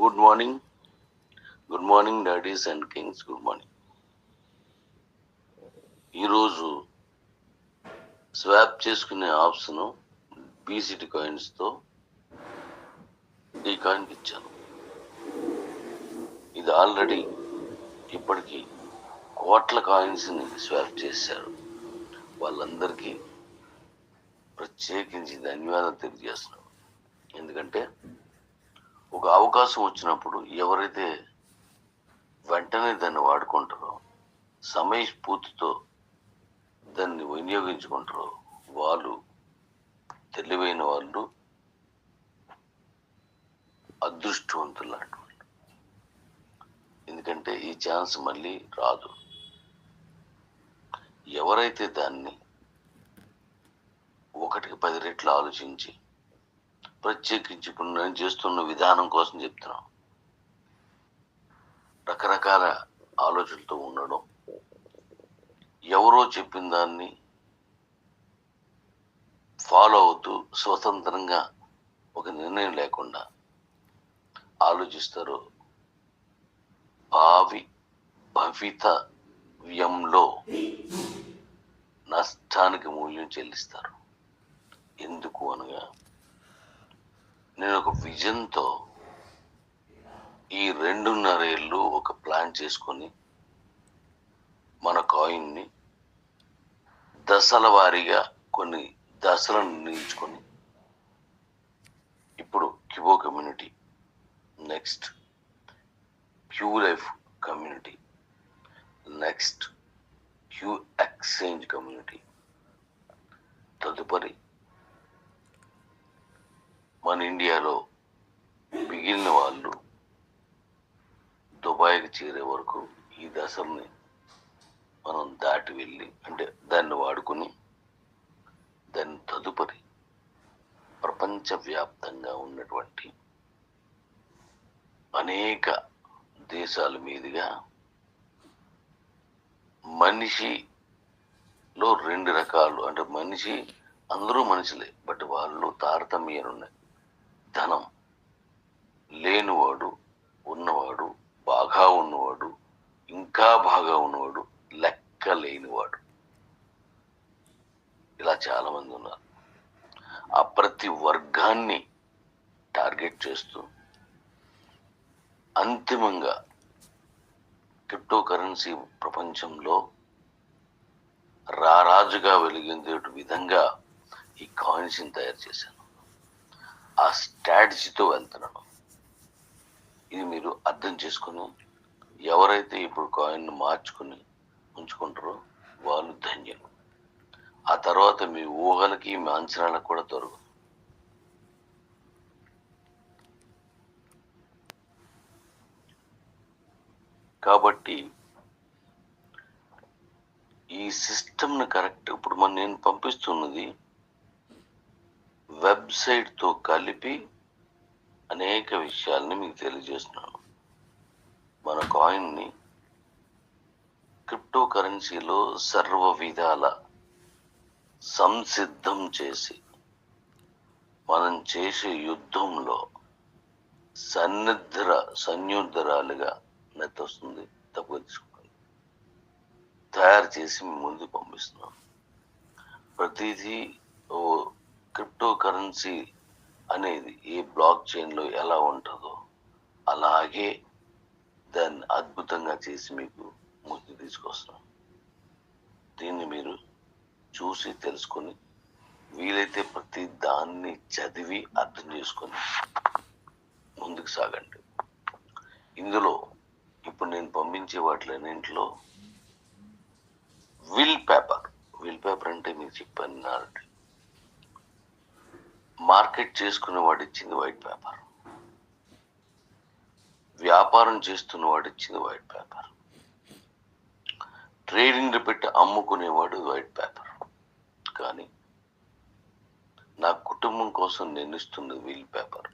Good morning good morning daddies and kings good morning ఈరోజు swap చేసుకునే option BCT కాయిన్స్తో ఈ కాయిన్కి ఇచ్చాను. ఇది ఆల్రెడీ ఇప్పటికీ కోట్ల కాయిన్స్ని స్వాప్ చేశారు. వాళ్ళందరికీ ప్రత్యేకించి ధన్యవాదాలు తెలియజేస్తున్నాను. ఎందుకంటే ఒక అవకాశం వచ్చినప్పుడు ఎవరైతే వెంటనే దాన్ని వాడుకుంటారో సమయస్ఫూర్తితో దాన్ని వినియోగించుకుంటారో వాళ్ళు తెలివైన వాళ్ళు అదృష్టవంతులు లాంటి వాళ్ళు. ఎందుకంటే ఈ ఛాన్స్ మళ్ళీ రాదు. ఎవరైతే దాన్ని ఒకటికి పది రెట్లు ఆలోచించి ప్రత్యేకించి ఇప్పుడు నేను చేస్తున్న విధానం కోసం చెప్తున్నాం. రకరకాల ఆలోచనలతో ఉండడం. ఎవరో చెప్పిన దాన్ని ఫాలో అవుతూ స్వతంత్రంగా ఒక నిర్ణయం లేకుండా ఆలోచిస్తారు భావి భవితవ్యంలో నష్టానికి మూల్యం చెల్లిస్తారు. ఎందుకు అనగా నేను ఒక విజన్తో ఈ రెండున్నర ఏళ్ళు ఒక ప్లాన్ చేసుకొని మన కాయిన్ని దశల వారీగా కొన్ని దశలను నిర్ణయించుకొని ఇప్పుడు Qubo community next Q life community next Q exchange community. తదుపరి మన ఇండియాలో మిగిలిన వాళ్ళు దుబాయ్కి చేరే వరకు ఈ దశల్ని మనం దాటి వెళ్ళి అంటే దాన్ని వాడుకొని దాన్ని తదుపరి ప్రపంచవ్యాప్తంగా ఉన్నటువంటి అనేక దేశాల మీదుగా మనిషిలో రెండు రకాలు అంటే మనిషి అందరూ మనుషులే బట్ వాళ్ళు తారతమ్యాలు ఉన్నాయి ధనం. లేనివాడు ఉన్నవాడు బాగా ఉన్నవాడు ఇంకా బాగా ఉన్నవాడు లెక్క లేనివాడు. ఇలా చాలా మంది ఉన్నారు. ఆ ప్రతి వర్గాన్ని టార్గెట్ చేస్తూ అంతిమంగా క్రిప్టో కరెన్సీ ప్రపంచంలో రారాజుగా వెలిగిందే విధంగా ఈ కాయిన్స్ని తయారు చేశాను. ఆ స్ట్రాటజీతో వెళ్తున్నాను. ఇది మీరు అర్థం చేసుకుని ఎవరైతే ఇప్పుడు కాయిన్ను మార్చుకుని ఉంచుకుంటారో వాళ్ళు ధన్యులు. ఆ తర్వాత మీ ఊహలకి మీ అంచనాలకు కూడా దొరకదు కాబట్టి ఈ సిస్టమ్ని కరెక్ట్ ఇప్పుడు మన నేను పంపిస్తున్నది వెబ్సైట్తో కలిపి అనేక విషయాల్ని మీకు తెలియజేస్తున్నాను. మన కాయిన్ని క్రిప్టో కరెన్సీలో సర్వ విధాల సంసిద్ధం చేసి మనం చేసే యుద్ధంలో సన్నిధర సన్యుద్ధరాలుగా నెత్తొస్తుంది తక్కువ తీసుకోండి తయారు చేసి మీ ముందు పంపిస్తున్నాం ప్రతిదీ ఓ క్రిప్టో కరెన్సీ అనేది ఏ బ్లాక్ చైన్లో ఎలా ఉంటుందో అలాగే దాన్ని అద్భుతంగా చేసి మీకు ముందు తీసుకొస్తాం దీన్ని మీరు చూసి తెలుసుకొని వీలైతే ప్రతి దాన్ని చదివి అర్థం చేసుకొని ముందుకు సాగండి. ఇందులో ఇప్పుడు నేను పంపించే వాటిలన్నింటిలో విల్ పేపర్. విల్ పేపర్ అంటే మీకు చెప్పాను నారండి మార్కెట్ చేసుకునే వాడు ఇచ్చింది వైట్ పేపర్. వ్యాపారం చేస్తున్న వాడు ఇచ్చింది వైట్ పేపర్. ట్రేడింగ్ పెట్టి అమ్ముకునేవాడు వైట్ పేపర్. కానీ నా కుటుంబం కోసం నేను ఇస్తున్నది వీల్ పేపర్.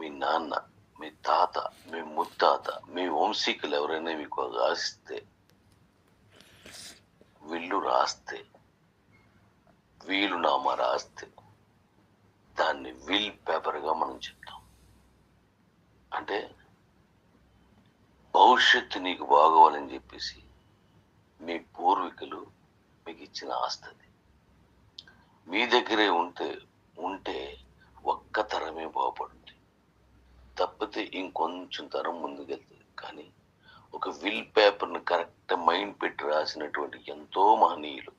మీ నాన్న మీ తాత మీ ముత్తాత మీ వంశీకులు ఎవరైనా మీకు రాసిస్తే వీళ్ళు రాస్తే వీలునామా రాస్తే దాన్ని విల్ పేపర్గా మనం చెప్తాం. అంటే భవిష్యత్తు నీకు బాగోవాలని చెప్పేసి మీ పూర్వీకులు మీకు ఇచ్చిన ఆస్తది మీ దగ్గరే ఉంటే ఉంటే ఒక్క తరమే బాగుపడుతుంది తప్పితే ఇంకొంచెం తరం ముందుకెళ్తుంది. కానీ ఒక విల్ పేపర్ని కరెక్ట్ మైండ్ పెట్టి రాసినటువంటి ఎంతో మహనీయులు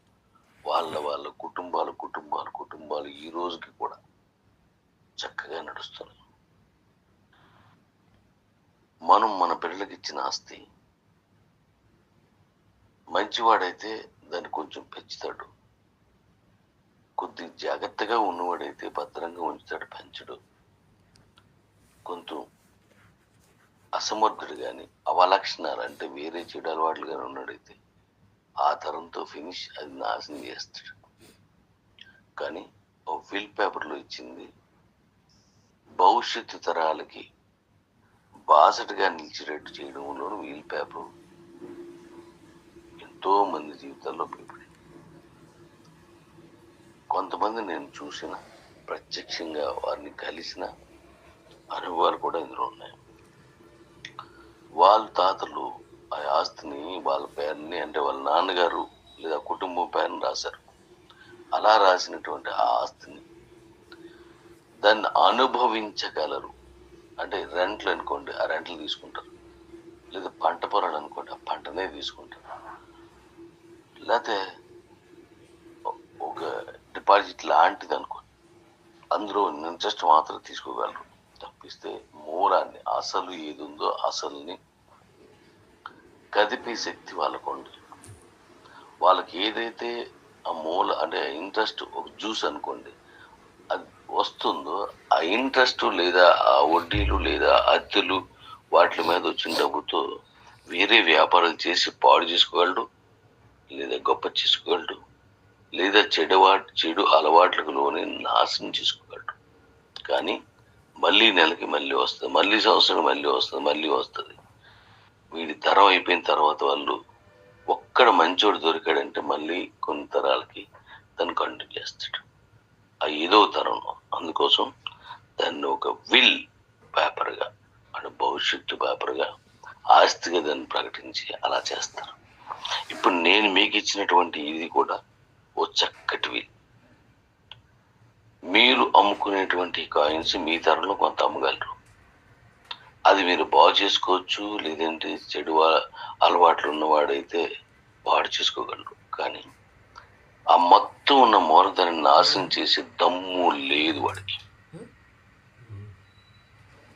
వాళ్ళ వాళ్ళ కుటుంబాలు కుటుంబాలు కుటుంబాలు ఈ రోజుకి కూడా చక్కగా నడుస్తున్నాయి మనం మన పిల్లలకి ఇచ్చిన ఆస్తి. మంచివాడైతే దాన్ని కొంచెం పెంచుతాడు. కొద్ది జాగ్రత్తగా ఉన్నవాడైతే భద్రంగా ఉంచుతాడు పెంచడు. కొంచెం అసమర్థుడు కానీ అవలక్షణాలు అంటే వేరే చెడు అలవాట్లు కానీ ఉన్నాడైతే ఆ తరంతో ఫినిష్ అది నాశనం చేస్తాడు. కానీ ఒక ఫిల్ పేపర్లో ఇచ్చింది భవిష్యత్తు తరాలకి బాసటగా నిలిచేటట్టు చేయడంలోనూ వీల్ పేపర్ ఎంతో మంది జీవితాల్లో ఉపయోగపడింది కొంతమంది నేను చూసిన ప్రత్యక్షంగా వారిని కలిసిన అనుభవాలు కూడా ఇందులో ఉన్నాయి. వాళ్ళ తాతలు ఆ ఆస్తిని వాళ్ళ పేరుని అంటే వాళ్ళ నాన్నగారు లేదా కుటుంబం పేరుని రాశారు. అలా రాసినటువంటి ఆ ఆస్తిని దాన్ని అనుభవించగలరు. అంటే రెంట్లు అనుకోండి ఆ రెంట్లు తీసుకుంటారు. లేదా పంట పొలాలు అనుకోండి ఆ పంటనే తీసుకుంటారు. లేకపోతే ఒక డిపాజిట్ లాంటిది అనుకోండి. అందులో ఇంట్రెస్ట్ మాత్రం తీసుకోగలరు తప్పిస్తే మూలాన్ని అసలు ఏది ఉందో అసలుని కదిపే శక్తి వాళ్ళకు ఉండదు వాళ్ళకి ఏదైతే ఆ మూల అంటే ఇంట్రెస్ట్ ఒక జ్యూస్ అనుకోండి వస్తుందో ఆ ఇంట్రెస్ట్ లేదా ఆ వడ్డీలు లేదా అద్దెలు వాటి మీద వచ్చిన డబ్బుతో వేరే వ్యాపారాలు చేసి పాడు చేసుకోగలడు లేదా గొప్ప చేసుకోగలడు లేదా చెడువా చెడు అలవాట్లకు లోని నాశనం చేసుకోగలడు. కానీ మళ్ళీ నెలకి మళ్ళీ వస్తుంది మళ్ళీ సంవత్సరం మళ్ళీ వస్తుంది మళ్ళీ వస్తుంది. వీడి తరం అయిపోయిన తర్వాత వాళ్ళు ఒక్కడ మంచోడు దొరికాడంటే మళ్ళీ కొన్ని తరాలకి తను కంటిన్యూ చేస్తాడు. ఆ ఏదో తరంలో. అందుకోసం దాన్ని ఒక విల్ పేపర్గా అంటే భవిష్యత్తు పేపర్గా ఆస్తిగా దాన్ని ప్రకటించి అలా చేస్తారు. ఇప్పుడు నేను మీకు ఇచ్చినటువంటి ఇది కూడా ఓ చక్కటి విల్. మీరు అమ్ముకునేటువంటి కాయిన్స్ మీ తరంలో కొంత అమ్మగలరు. అది మీరు బాగు చేసుకోవచ్చు లేదంటే చెడు అలవాట్లు ఉన్నవాడైతే పాడు చేసుకోగలరు. కానీ ఆ మొత్తం ఉన్న మూలధనాన్ని నాశనం చేసే దమ్ము లేదు వాడికి.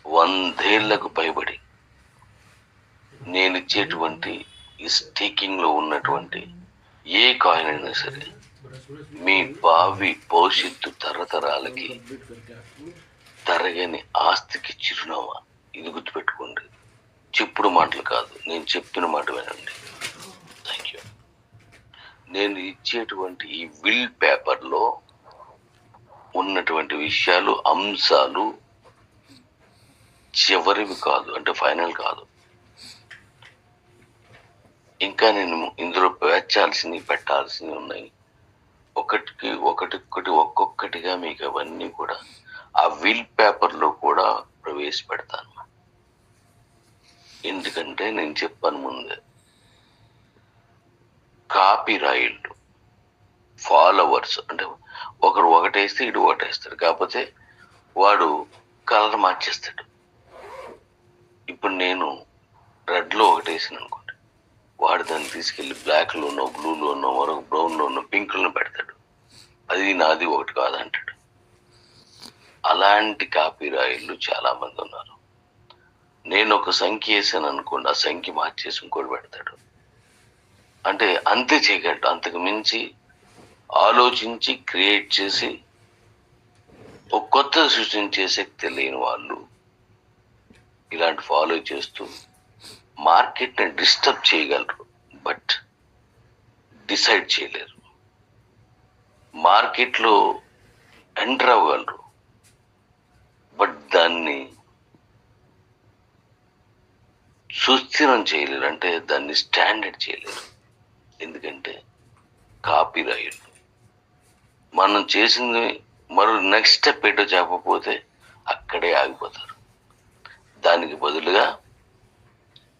వందేళ్ళకు పైబడి నేను ఇచ్చేటువంటి ఈ స్టీకింగ్లో ఉన్నటువంటి ఏ కాయిన్ అయినా సరే మీ భావి భవిష్యత్తు తరతరాలకి తరగని ఆస్తికి చిరునామా. ఇది గుర్తుపెట్టుకోండి. చెప్పుడు మాటలు కాదు. నేను చెప్పిన మాట వినండి. నేను ఇచ్చేటువంటి ఈ విల్ పేపర్లో ఉన్నటువంటి విషయాలు అంశాలు చివరివి కాదు అంటే ఫైనల్ కాదు. ఇంకా నేను ఇందులో పేర్చాల్సినవి పెట్టాల్సినవి ఉన్నాయి. ఒకటికి ఒకటికొకటి ఒక్కొక్కటిగా మీకు అవన్నీ కూడా ఆ విల్ పేపర్లో కూడా ప్రవేశపెడతాను. ఎందుకంటే నేను చెప్పాను ముందే. కాపీ రాయిళ్ళు ఫాలోవర్స్ అంటే ఒకరు ఒకటేస్తే ఇటు ఒకటేస్తాడు. కాకపోతే వాడు కలర్ మార్చేస్తాడు. ఇప్పుడు నేను రెడ్లో ఒకటేసాను అనుకోండి. వాడు దాన్ని తీసుకెళ్ళి బ్లాక్లోనో బ్లూలోనో మరొక బ్రౌన్లోనో పింక్లోనో పెడతాడు. అది నాది ఒకటి కాదంటాడు. అలాంటి కాపీ రాయిళ్ళు చాలామంది ఉన్నారు. నేను ఒక సంఖ్య వేసాను అనుకోండి ఆ సంఖ్య మార్చేసి ఇంకోటి పెడతాడు. అంటే అంతే చేయగలడు అంతకు మించి ఆలోచించి క్రియేట్ చేసి ఒక కొత్త సృష్టించే శక్తి లేని వాళ్ళు ఇలాంటి ఫాలో చేస్తూ మార్కెట్ని డిస్టర్బ్ చేయగలరు బట్ డిసైడ్ చేయలేరు. మార్కెట్లో ఎంటర్ అవ్వగలరు బట్ దాన్ని సుస్థిరం చేయలేరు అంటే దాన్ని స్టాండర్డ్ చేయలేరు. ఎందుకంటే కాపీ రైట్ మనం చేసింది మరో నెక్స్ట్ స్టెప్ ఏంటో చెప్పకపోతే అక్కడే ఆగిపోతారు. దానికి బదులుగా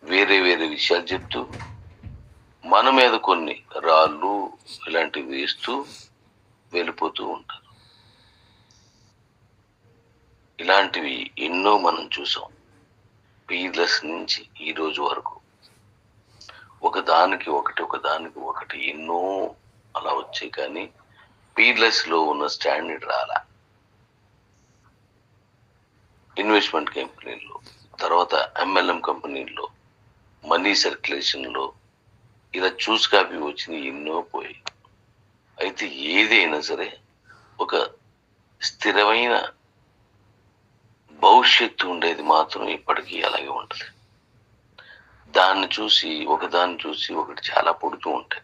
వేరే వేరే విషయాలు చెప్తూ మన మీద కొన్ని రాళ్ళు ఇలాంటివి వేస్తూ వెళ్ళిపోతూ ఉంటారు. ఇలాంటివి ఎన్నో మనం చూసాం. పీలస్ నుంచి ఈ రోజు వరకు. ఒకదానికి ఒకటి ఒకదానికి ఒకటి ఎన్నో అలా వచ్చాయి. కానీ పీర్లెస్లో ఉన్న స్టాండర్డ్ రాలా. ఇన్వెస్ట్మెంట్ కంపెనీల్లో తర్వాత ఎంఎల్ఎం కంపెనీల్లో మనీ సర్క్యులేషన్లో ఇలా చూసి కాపీ వచ్చింది ఎన్నో పోయి అయితే ఏదైనా సరే ఒక స్థిరమైన భవిష్యత్తు ఉండేది మాత్రం ఇప్పటికీ అలాగే ఉంటుంది. దాన్ని చూసి ఒకదాన్ని చూసి ఒకటి చాలా పుడుతూ ఉంటాయి.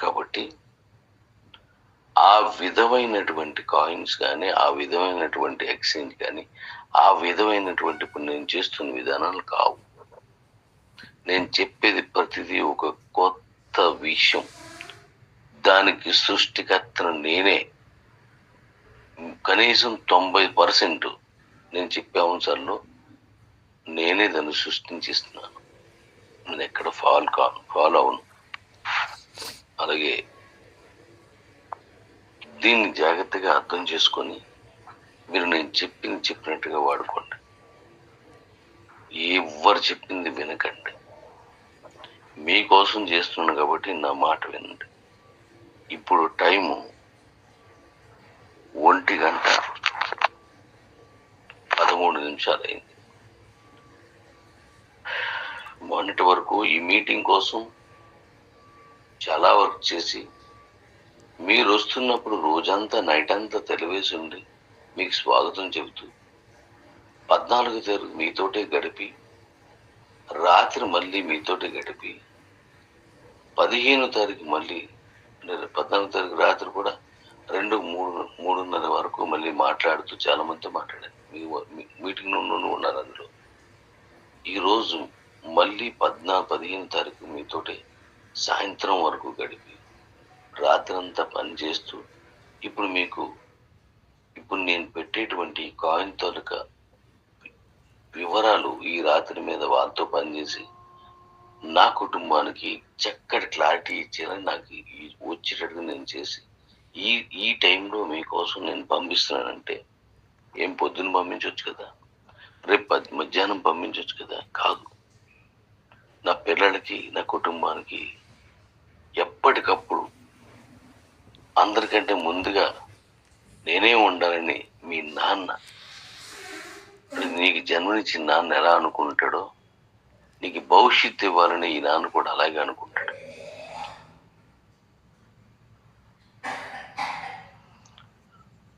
కాబట్టి ఆ విధమైనటువంటి కాయిన్స్ కానీ ఆ విధమైనటువంటి ఎక్స్చేంజ్ కానీ ఆ విధమైనటువంటి ఇప్పుడు నేను చేస్తున్న విధానాలు కావు. నేను చెప్పేది ప్రతిదీ ఒక కొత్త విషయం. దానికి సృష్టికర్తను నేనే. కనీసం తొంభై పర్సెంట్ నేను చెప్పే అంశాల్లో నేనే దాన్ని సృష్టించిస్తున్నాను. నేను ఎక్కడ ఫాల్ కాను ఫాలో అవును అలాగే దీన్ని జాగ్రత్తగా అర్థం చేసుకొని మీరు నేను చెప్పింది చెప్పినట్టుగా వాడుకోండి. ఎవరు చెప్పింది వినకండి. మీకోసం చేస్తున్నాను కాబట్టి నా మాట వినండి. ఇప్పుడు టైము ఒంటి గంట పదమూడు నిమిషాలు అయింది మొన్నటి వరకు ఈ మీటింగ్ కోసం చాలా వర్క్ చేసి మీరు వస్తున్నప్పుడు రోజంతా నైట్ అంతా తెలివేసి ఉండి మీకు స్వాగతం చెబుతూ పద్నాలుగు తారీఖు మీతోటే గడిపి రాత్రి మళ్ళీ మీతోటే గడిపి పదిహేను తారీఖు మళ్ళీ పద్నాలుగు తారీఖు రాత్రి కూడా రెండు మూడు మూడున్నర వరకు మళ్ళీ మాట్లాడుతూ చాలా మందితో మాట్లాడాను. మీ మీ- మీటింగ్ నుండి ఉన్నారు అందులో. ఈరోజు మళ్ళీ పద్నాలుగు పదిహేను తారీఖు మీతోటే సాయంత్రం వరకు గడిపి రాత్రంతా పని చేస్తూ ఇప్పుడు మీకు ఇప్పుడు నేను పెట్టేటువంటి కాయిన్ తాలూకా వివరాలు ఈ రాత్రి మీద వాళ్ళతో పనిచేసి నా కుటుంబానికి చక్కటి క్లారిటీ ఇచ్చేయాలని నాకు వచ్చేటట్టుగా నేను చేసి ఈ ఈ టైంలో మీకోసం నేను పంపిస్తున్నానంటే ఏం పొద్దున్న పంపించవచ్చు కదా? రేపు మధ్యాహ్నం పంపించవచ్చు కదా? కాదు. నా పిల్లలకి నా కుటుంబానికి ఎప్పటికప్పుడు అందరికంటే ముందుగా నేనే ఉండాలని మీ నాన్న నీకు జన్మనిచ్చిన నాన్న ఎలా అనుకుంటాడో నీకు భవిష్యత్తు ఇవ్వాలని ఈ నాన్న కూడా అలాగే అనుకుంటాడు.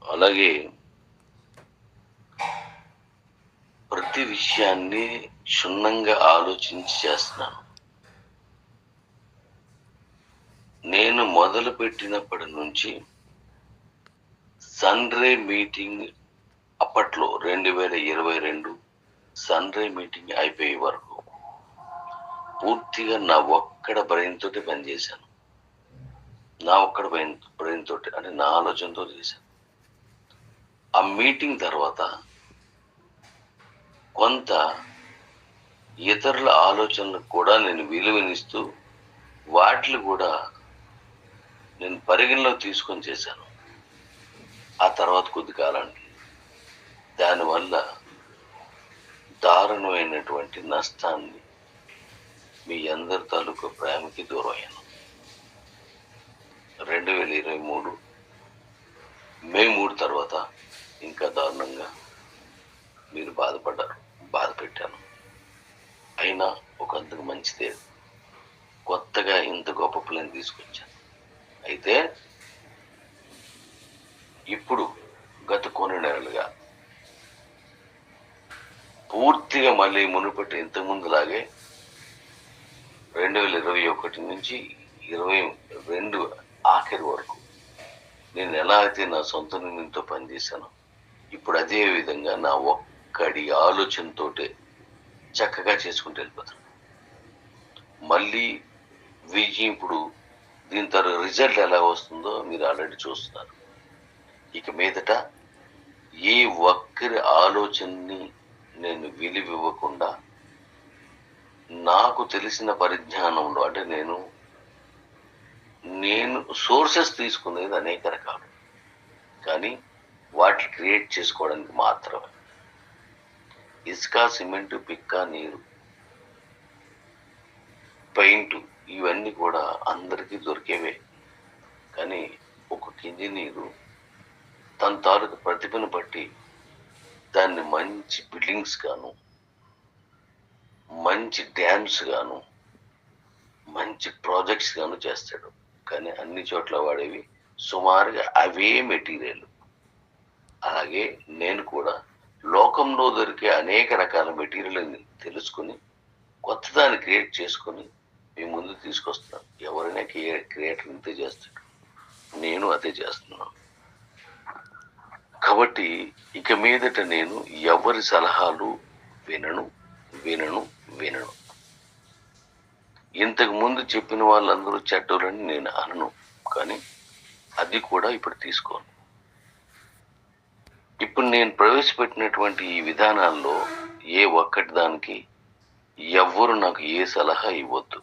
అలాగే ప్రతి విషయాన్ని క్షుణ్ణంగా ఆలోచించి చేస్తున్నాను. నేను మొదలు పెట్టినప్పటి నుంచి సన్రే మీటింగ్ అప్పట్లో రెండు వేల ఇరవై రెండు సన్రే మీటింగ్ అయిపోయే వరకు పూర్తిగా నా ఒక్కడ బ్రెయిన్తో తోటి పనిచేశాను. నా ఒక్కడ బ్రెయిన్ బ్రెయిన్ తోటి అంటే నా ఆలోచనతో చేశాను. ఆ మీటింగ్ తర్వాత కొంత ఇతరుల ఆలోచనలకు కూడా నేను విలువనిస్తూ వాటిని కూడా నేను పరిగణలో తీసుకొని చేశాను. ఆ తర్వాత కొద్ది కాలానికి దానివల్ల దారుణమైనటువంటి నష్టాన్ని మీ అందరి తాలూకు ప్రేమకి దూరం అయ్యాను రెండు వేల ఇరవై మూడు మే మూడు తర్వాత ఇంకా దారుణంగా మీరు బాధపడ్డారు బాధ పెట్టాను. అయినా ఒక అంతకు మంచిదే. కొత్తగా ఇంత గొప్ప ప్లాన్ తీసుకొచ్చాను. అయితే ఇప్పుడు గత కొన్ని నెలలుగా పూర్తిగా మళ్ళీ మునుపటి ఇంతకుముందు లాగే రెండు వేల ఇరవై ఒకటి నుంచి ఇరవై రెండు ఆఖరి వరకు నేను ఎలా అయితే నా సొంత నిర్ణయంతో పనిచేశానో ఇప్పుడు అదే విధంగా నా ఒక్కడి ఆలోచనతోటే చక్కగా చేసుకుంటూ వెళ్ళిపోతాను మళ్ళీ విజయం ఇప్పుడు దీని తర్వాత రిజల్ట్ ఎలా వస్తుందో మీరు ఆల్రెడీ చూస్తున్నారు. ఇక మీదట ఏ ఒక్కరి ఆలోచనని నేను విలువివ్వకుండా నాకు తెలిసిన పరిజ్ఞానంలో అంటే నేను నేను సోర్సెస్ తీసుకునేది అనేక రకాలు. కానీ వాటిని క్రియేట్ చేసుకోవడానికి మాత్రమే. ఇసుక సిమెంట్ పిక్క నీరు పెయింట్ ఇవన్నీ కూడా అందరికీ దొరికేవే. కానీ ఒక ఇంజనీరు తన తాలూకు ప్రతిభను బట్టి దాన్ని మంచి బిల్డింగ్స్ గాను మంచి డ్యామ్స్ గాను మంచి ప్రాజెక్ట్స్ గాను చేస్తాడు. కానీ అన్ని చోట్ల వాడేవి సుమారుగా అవే మెటీరియల్. అలాగే నేను కూడా లోకంలో దొరికే అనేక రకాల మెటీరియల్ తెలుసుకుని కొత్తదాన్ని క్రియేట్ చేసుకుని మీ ముందు తీసుకొస్తున్నాను ఎవరైనా క్రియేటర్ ఇంతే చేస్తాడు. నేను అదే చేస్తున్నాను. కాబట్టి ఇక మీదట నేను ఎవరి సలహాలు వినను వినను వినను. ఇంతకు ముందు చెప్పిన వాళ్ళందరూ చెడ్డోళ్ళని నేను అనను కానీ అది కూడా ఇప్పుడు తీసుకోను. ఇప్పుడు నేను ప్రవేశపెట్టినటువంటి ఈ విధానాల్లో ఏ ఒక్కటి దానికి ఎవ్వరు నాకు ఏ సలహా ఇవ్వద్దు.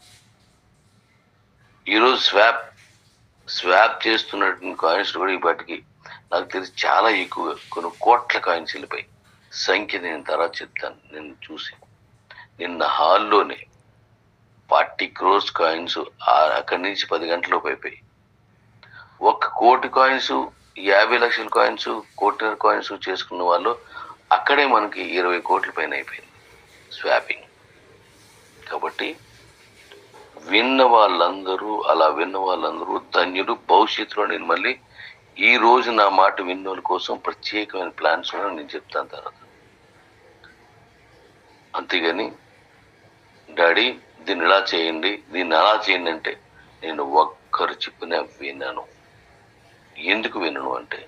ఈరోజు స్వాప్ స్వాప్ చేస్తున్నటువంటి కాయిన్స్ కూడా ఈ నాకు తెలిసి చాలా ఎక్కువ. కొన్ని కోట్ల కాయిన్స్ వెళ్ళిపోయి సంఖ్య నేను తర్వాత చెప్తాను. నేను చూసి. నిన్న హాల్లోనే ఫార్టీ క్రోర్స్ కాయిన్స్ అక్కడి నుంచి పది గంటలకు అయిపోయి ఒక్క కోటి కాయిన్స్ యాభై లక్షల కాయిన్స్ కోటి కాయిన్స్ చేసుకున్న వాళ్ళు అక్కడే మనకి ఇరవై కోట్ల పైన అయిపోయింది స్వాపింగ్ కాబట్టి విన్న వాళ్ళందరూ అలా విన్న వాళ్ళందరూ ధన్యులు భవిష్యత్తులో నేను మళ్ళీ ఈ రోజు నా మాట విన్నోళ్ళ కోసం ప్రత్యేకమైన ప్లాన్స్ కూడా నేను చెప్తాను తర్వాత. అంతేగాని డాడీ దీన్ని ఇలా చేయండి? దీన్ని అలా చేయండి? అంటే నేను ఒక్కరు చెప్పిన విన్నాను ఎందుకు వినను అంటే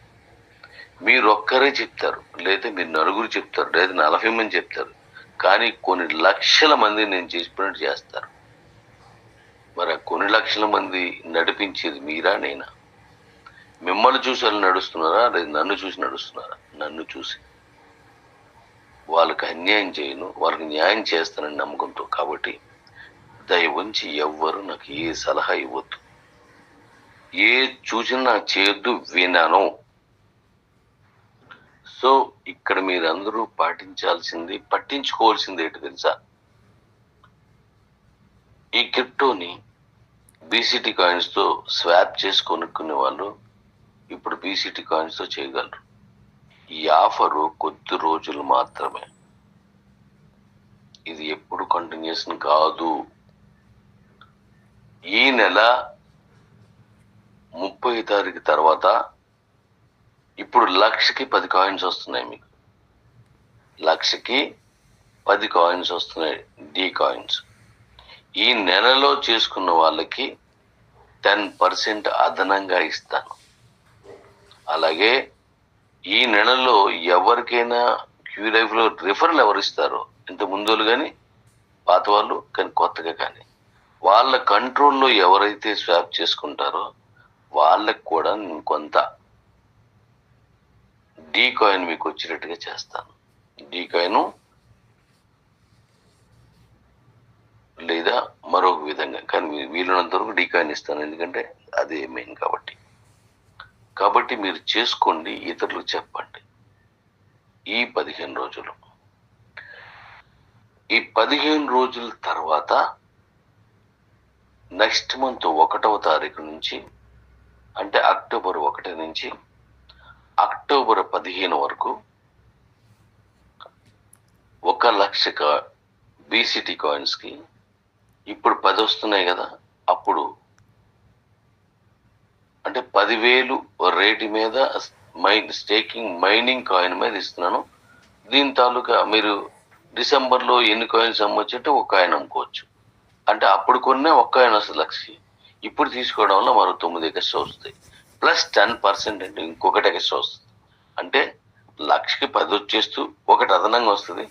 మీరు ఒక్కరే చెప్తారు లేదా మీరు నలుగురు చెప్తారు లేదా నలభై మంది చెప్తారు కానీ కొన్ని లక్షల మంది నేను చెప్పినట్టు చేస్తారు. మరి కొన్ని లక్షల మంది నడిపించేది మీరా నేనా? మిమ్మల్ని చూసి వాళ్ళు నడుస్తున్నారా లేదా నన్ను చూసి నడుస్తున్నారా? నన్ను చూసి. వాళ్ళకి అన్యాయం చేయను వాళ్ళకి న్యాయం చేస్తానని నమ్మకంతో. కాబట్టి దయ ఉంచి ఎవ్వరు నాకు ఏ సలహా ఇవ్వద్దు. ఏ చూసినా చేయొద్దు వినను. సో ఇక్కడ మీరందరూ పాటించాల్సింది పట్టించుకోవాల్సింది ఏంటి తెలుసా? ఈ క్రిప్టోని బీసీటీ కాయిన్స్తో స్వాప్ చేసి కొనుక్కునే వాళ్ళు ఇప్పుడు బీసీటీ కాయిన్స్తో చేయగలరు. ఈ ఆఫరు కొద్ది రోజులు మాత్రమే. ఇది ఎప్పుడు కంటిన్యూషన్ కాదు. ఈ నెల ముప్పై తారీఖు తర్వాత ఇప్పుడు లక్షకి పది కాయిన్స్ వస్తున్నాయి మీకు. లక్షకి పది కాయిన్స్ వస్తున్నాయి డి కాయిన్స్ ఈ నెలలో చేసుకున్న వాళ్ళకి టెన్ పర్సెంట్ అదనంగా ఇస్తాను. అలాగే ఈ నెలలో ఎవరికైనా క్యూ లైఫ్లో రిఫరల్ ఎవరు ఇస్తారో ఇంత ముందు కానీ పాత వాళ్ళు కానీ కొత్తగా కానీ వాళ్ళ కంట్రోల్లో ఎవరైతే స్వాప్ చేసుకుంటారో వాళ్ళకి కూడా నేను కొంత డీ కాయిన్ మీకు వచ్చినట్టుగా చేస్తాను. డీ కాయిన్ లేదా మరొక విధంగా కానీ వీ- వీలున్నంత వరకు డీ కాయిన్ ఇస్తాను. ఎందుకంటే అదే మెయిన్ కాబట్టి. కాబట్టి మీరు చేసుకోండి ఇతరులకు చెప్పండి. ఈ పదిహేను రోజులు. ఈ పదిహేను రోజుల తర్వాత నెక్స్ట్ మంత్ ఒకటవ తారీఖు నుంచి అంటే అక్టోబర్ ఒకటి నుంచి అక్టోబర్ పదిహేను వరకు ఒక లక్ష బీసీటీ కాయిన్స్కి ఇప్పుడు పది వస్తున్నాయి కదా అప్పుడు అంటే పదివేలు రేటు మీద మైన్ స్టేకింగ్ మైనింగ్ కాయిన్ మీద ఇస్తున్నాను. దీని తాలూకా మీరు డిసెంబర్లో ఎన్ని కాయిన్స్ అమ్మొచ్చంటే ఒక కాయిన్ అమ్ముకోవచ్చు. అంటే అప్పుడు కొన్నే ఒక కాయిన్ వస్తుంది లక్షకి. ఇప్పుడు తీసుకోవడం వల్ల మరో తొమ్మిది ఎకర్స్ వస్తాయి. ప్లస్ టెన్ పర్సెంట్ అంటే ఇంకొకటి ఎకర్స్ వస్తుంది. అంటే లక్షకి పది వచ్చేస్తూ ఒకటి అదనంగా వస్తుంది.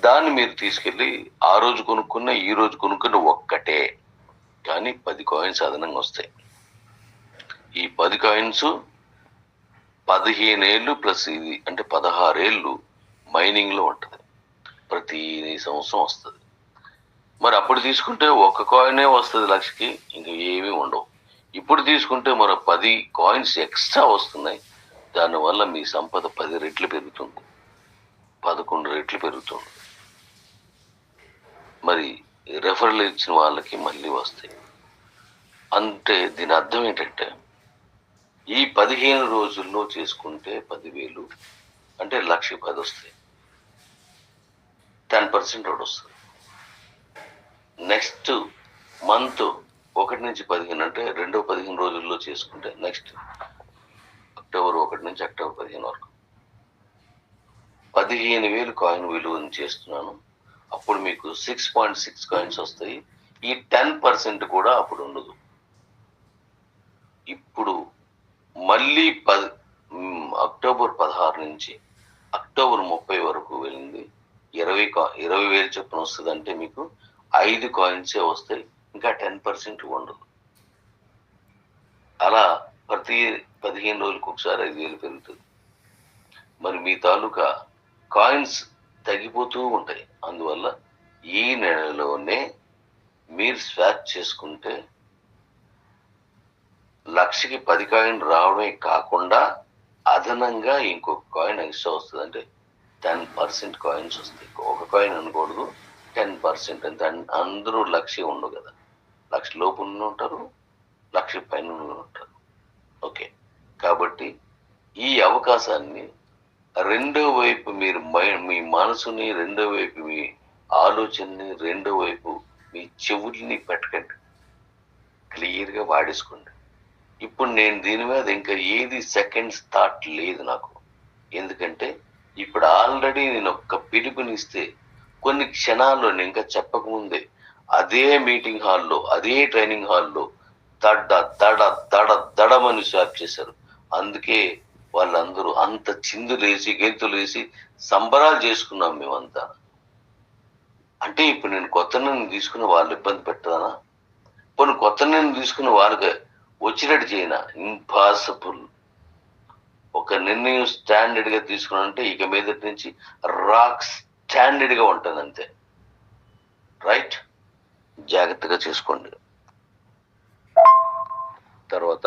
దాన్ని మీరు తీసుకెళ్ళి ఆ రోజు కొనుక్కున్న ఈ రోజు కొనుక్కున్న ఒక్కటే. కానీ పది కాయిన్స్ అదనంగా వస్తాయి. ఈ పది కాయిన్స్ పదిహేను ఏళ్ళు ప్లస్ ఇది అంటే పదహారేళ్ళు మైనింగ్లో ఉంటుంది. ప్రతి సంవత్సరం వస్తుంది. మరి అప్పుడు తీసుకుంటే ఒక్క కాయినే వస్తుంది లక్షకి ఇంక ఏమీ ఉండవు. ఇప్పుడు తీసుకుంటే మరో పది కాయిన్స్ ఎక్స్ట్రా వస్తున్నాయి. దానివల్ల మీ సంపద పది రెట్లు పెరుగుతుంది. పదకొండు రెట్లు పెరుగుతుంది. మరి రెఫరల్ ఇచ్చిన వాళ్ళకి మళ్ళీ వస్తాయి. అంటే దీని అర్థం ఏంటంటే ఈ పదిహేను రోజుల్లో చేసుకుంటే పదివేలు అంటే లక్ష పది వస్తాయి. టెన్ పర్సెంట్ ఒకటి వస్తుంది. నెక్స్ట్ మంత్ ఒకటి నుంచి పదిహేను అంటే రెండో పదిహేను రోజుల్లో చేసుకుంటే నెక్స్ట్ అక్టోబర్ ఒకటి నుంచి అక్టోబర్ పదిహేను వరకు. పదిహేను వేలు కాయిన్ విలువను చేస్తున్నాను. అప్పుడు మీకు సిక్స్ పాయింట్ సిక్స్ కాయిన్స్ వస్తాయి. ఈ టెన్ పర్సెంట్ కూడా అప్పుడు ఉండదు. ఇప్పుడు మళ్ళీ పది అక్టోబర్ పదహారు నుంచి అక్టోబర్ ముప్పై వరకు వెళ్ళింది. ఇరవై కా ఇరవై వేలు చొప్పున వస్తుంది అంటే మీకు ఐదు కాయిన్సే వస్తాయి. ఇంకా టెన్ పర్సెంట్ ఉండదు. అలా ప్రతి పదిహేను రోజులకు ఒకసారి ఐదు వేలు పెరుగుతుంది. మరి మీ తాలూకా కాయిన్స్ తగ్గిపోతూ ఉంటాయి. అందువల్ల ఈ నెలలోనే మీరు స్వాచ్ చేసుకుంటే లక్షకి పది కాయిన్ రావడమే కాకుండా అదనంగా ఇంకొక కాయిన్ ఎక్స్ట్రా వస్తుంది. అంటే టెన్ పర్సెంట్ కాయిన్స్ వస్తాయి. ఒక కాయిన్ అనకూడదు. టెన్ పర్సెంట్ అంటే అందరూ లక్ష ఉండవు కదా. లక్ష లోపు ఉంటారు లక్ష పైన ఉంటారు. ఓకే. కాబట్టి ఈ అవకాశాన్ని రెండో వైపు మీరు మీ మనసుని రెండో వైపు మీ ఆలోచనని రెండో వైపు మీ చెవుల్ని పెట్టకండి. క్లియర్గా వాడేసుకోండి. ఇప్పుడు నేను దీని మీద ఇంకా ఏది సెకండ్స్ థాట్ లేదు నాకు. ఎందుకంటే ఇప్పుడు ఆల్రెడీ నేను ఒక్క పిలుపునిస్తే కొన్ని క్షణాల్లో ఇంకా చెప్పకముందే అదే మీటింగ్ హాల్లో అదే ట్రైనింగ్ హాల్లో దడ దడ దడ దడమని స్వాప్ చేశారు. అందుకే వాళ్ళందరూ అంత చిందులేసి గెంతులేసి సంబరాలు చేసుకున్నాం మేమంతా. అంటే ఇప్పుడు నేను కొత్త నేను తీసుకుని వాళ్ళు ఇబ్బంది పెట్టదానా కొన్ని కొత్త నేను తీసుకుని వాళ్ళకి వచ్చినట్టు చేయనా? ఇంపాసిబుల్ ఒక నిర్ణయం స్టాండర్డ్గా తీసుకున్నా అంటే ఇక మీదటి నుంచి రాక్ స్టాండర్డ్గా ఉంటుంది అంతే. రైట్ జాగ్రత్తగా చూసుకోండి. తర్వాత